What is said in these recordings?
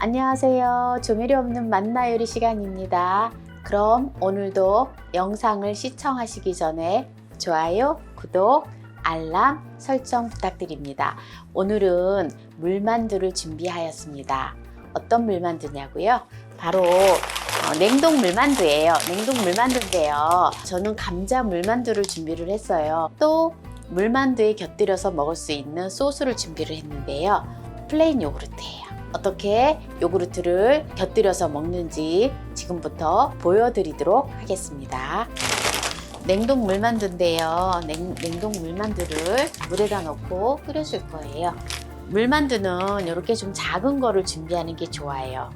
안녕하세요. 조미료 없는 만나 요리 시간입니다. 그럼 오늘도 영상을 시청하시기 전에 좋아요, 구독, 알람 설정 부탁드립니다. 오늘은 물만두를 준비하였습니다. 어떤 물만두냐고요? 바로 어, 냉동 물만두예요. 냉동 물만두인데요. 저는 감자 물만두를 준비를 했어요. 또 물만두에 곁들여서 먹을 수 있는 소스를 준비를 했는데요. 플레인 요구르트예요. 어떻게 요구르트를 곁들여서 먹는지 지금부터 보여드리도록 하겠습니다. 냉동 물만두인데요. 냉, 냉동 물만두를 물에다 넣고 끓여줄 거예요. 물만두는 이렇게 좀 작은 거를 준비하는 게 좋아요.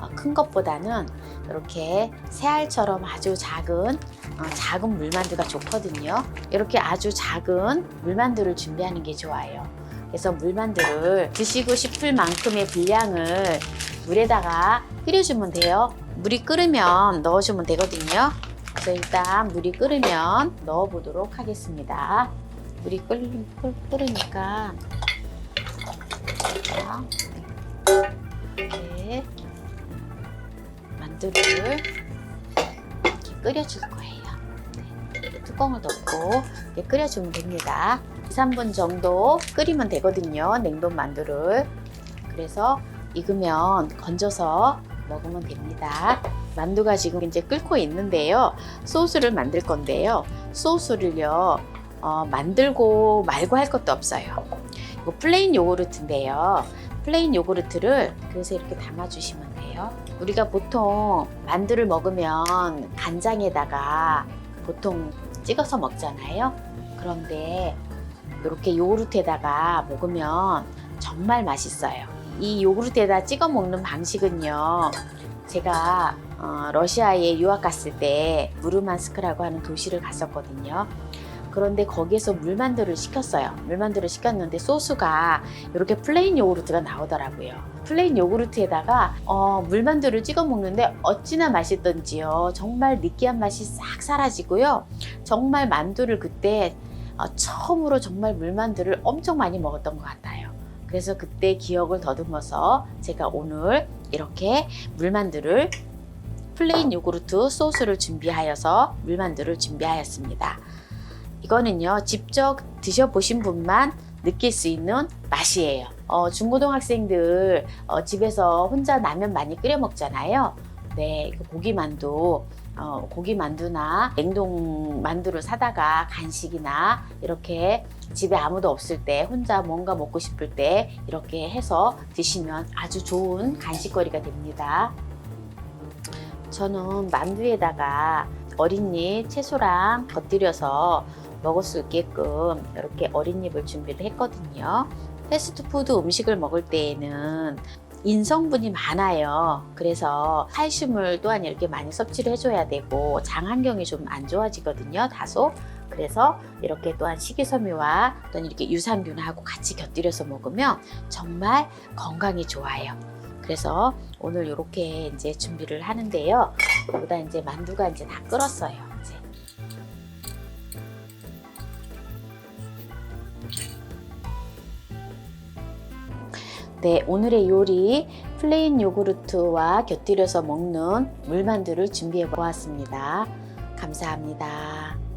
어, 큰 것보다는 이렇게 새알처럼 아주 작은 어, 작은 물만두가 좋거든요. 이렇게 아주 작은 물만두를 준비하는 게 좋아요. 그래서 물만두를 드시고 싶을 만큼의 분량을 물에다가 끓여주면 돼요. 물이 끓으면 넣어주면 되거든요. 그래서 일단 물이 끓으면 넣어보도록 하겠습니다. 물이 끓, 끓, 끓으니까 자, 이렇게 만두를 이렇게 끓여줄 거예요. 네, 뚜껑을 덮고 끓여주면 됩니다. 2, 3분 정도 끓이면 되거든요. 냉동 만두를. 그래서 익으면 건져서 먹으면 됩니다. 만두가 지금 이제 끓고 있는데요. 소스를 만들 건데요. 소스를요, 어, 만들고 말고 할 것도 없어요. 이거 플레인 요구르트인데요. 플레인 요구르트를 그래서 이렇게 담아주시면 돼요. 우리가 보통 만두를 먹으면 간장에다가 보통 찍어서 먹잖아요. 그런데 이렇게 요구르트에다가 먹으면 정말 맛있어요. 이 요구르트에다 찍어 먹는 방식은요. 제가 어, 러시아에 유학 갔을 때 무르만스크라고 하는 도시를 갔었거든요. 그런데 거기에서 물만두를 시켰어요. 물만두를 시켰는데 소스가 이렇게 플레인 요구르트가 나오더라고요. 플레인 요구르트에다가 어, 물만두를 찍어 먹는데 어찌나 맛있던지요. 정말 느끼한 맛이 싹 사라지고요. 정말 만두를 그때 어, 처음으로 정말 물만두를 엄청 많이 먹었던 것 같아요. 그래서 그때 기억을 더듬어서 제가 오늘 이렇게 물만두를 플레인 요구르트 소스를 준비하여서 물만두를 준비하였습니다. 이거는요, 직접 드셔보신 분만 느낄 수 있는 맛이에요. 어, 중고등학생들 어, 집에서 혼자 라면 많이 끓여 먹잖아요. 네, 그 고기 만두, 어, 고기 만두나 냉동 만두를 사다가 간식이나 이렇게 집에 아무도 없을 때 혼자 뭔가 먹고 싶을 때 이렇게 해서 드시면 아주 좋은 간식거리가 됩니다. 저는 만두에다가 어린잎 채소랑 곁들여서 먹을 수 있게끔 이렇게 어린잎을 준비를 했거든요. 패스트푸드 음식을 먹을 때에는 인성분이 많아요. 그래서 칼슘을 또한 이렇게 많이 섭취를 해줘야 되고 장 환경이 좀 안 좋아지거든요. 다소. 그래서 이렇게 또한 식이섬유와 또는 이렇게 유산균하고 같이 곁들여서 먹으면 정말 건강이 좋아요. 그래서 오늘 이렇게 이제 준비를 하는데요. 여기다 이제 만두가 이제 다 끓었어요. 네, 오늘의 요리 플레인 요구르트와 곁들여서 먹는 물만두를 준비해 보았습니다. 감사합니다.